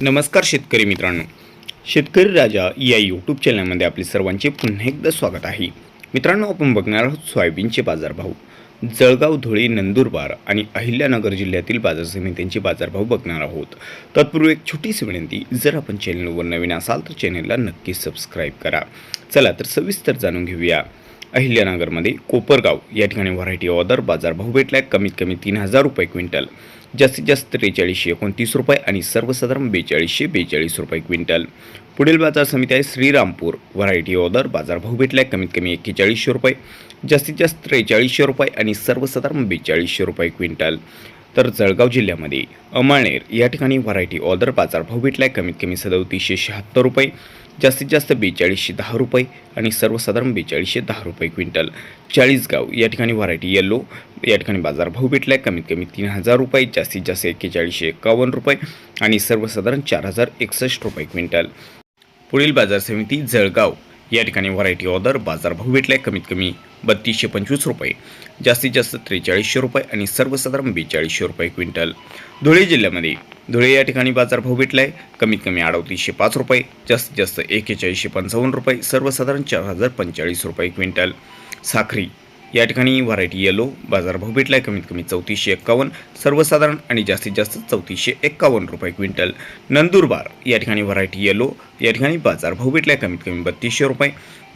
नमस्कार शेतकरी मित्रांनो. शेतकरी राजा या यूट्यूब चॅनलमध्ये आपले सर्वांचे पुन्हा एकदा स्वागत आहे. मित्रांनो आपण बघणार आहोत सोयाबीनचे बाजारभाव. जळगाव धुळे नंदुरबार आणि अहिल्यानगर जिल्ह्यातील बाजार समित्यांचे बाजारभाव बघणार आहोत. तत्पूर्वी एक छोटीशी विनंती जर आपण चॅनलवर नवीन असाल तर चॅनलला नक्की सबस्क्राईब करा. चला तर सविस्तर जाणून घेऊया. अहिल्यानगरमध्ये कोपरगाव या ठिकाणी व्हरायटी ऑर्डर बाजारभाव भेटलाय. कमीत कमी तीन हजार रुपये क्विंटल. जास्तीत जास्त त्रेचाळीसशे एकोणतीस रुपये आणि सर्वसाधारण बेचाळीसशे बेचाळीस रुपये क्विंटल. पुढील बाजार समिती आहे श्रीरामपूर. व्हरायटी ऑर्डर बाजारभाव भेटलाय कमीत कमी एक्केचाळीसशे रुपये. जास्तीत जास्त त्रेचाळीसशे रुपये आणि सर्वसाधारण बेचाळीसशे रुपये क्विंटल. तर जळगाव जिल्ह्यामध्ये अमळनेर या ठिकाणी व्हरायटी ऑर्डर भेटला आहे कमीत कमी सदोतीसशे शहात्तर रुपये जास्तीत जास्त बेचाळीसशे दहा रुपये आणि सर्वसाधारण बेचाळीसशे दहा रुपये क्विंटल. चाळीसगाव या ठिकाणी व्हरायटी येल्लो या ठिकाणी बाजारभाव आहे कमीत कमी तीन हजार रुपये जास्तीत जास्त एक्केचाळीसशे एकावन्न रुपये आणि सर्वसाधारण चार हजार एकसष्ट रुपये क्विंटल. पुढील बाजार समिती जळगाव या ठिकाणी व्हरायटी ऑर्डर बाजारभाव आहे कमीत कमी बत्तीसशे पंचवीस रुपये जास्तीत जास्त त्रेचाळीसशे रुपये आणि सर्वसाधारण बेचाळीसशे रुपये क्विंटल. धुळे जिल्ह्यामध्ये धुळे या ठिकाणी बाजारभाव आहे कमीत कमी अडतीसशे पाच रुपये जास्तीत जास्त एकेचाळीसशे पंचावन्न रुपये सर्वसाधारण चार हजार पंचेचाळीस रुपये क्विंटल. साखरी या ठिकाणी व्हरायटी येलो बाजारभाव आहे कमीत कमी चौतीसशे एक्कावन्न सर्वसाधारण आणि जास्तीत जास्त चौतीसशे एक्कावन्न रुपये क्विंटल. नंदुरबार या ठिकाणी व्हरायटी येलो या ठिकाणी बाजारभाव आहे कमीत कमी बत्तीसशे रुपये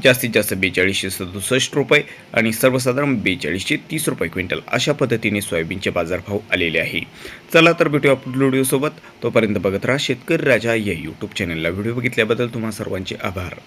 जास्तीत जास्त बेचाळीसशे सदुसष्ट रुपये आणि सर्वसाधारण बेचाळीसशे तीस रुपये क्विंटल अशा पद्धतीने सोयाबीनचे बाजारभाव आलेले आहे. चला तर भेटूया आपल्या व्हिडिओसोबत तोपर्यंत बघत राहा शेतकरी राजा या यूट्यूब चॅनलला व्हिडिओ बघितल्याबद्दल तुम्हा सर्वांचे आभार.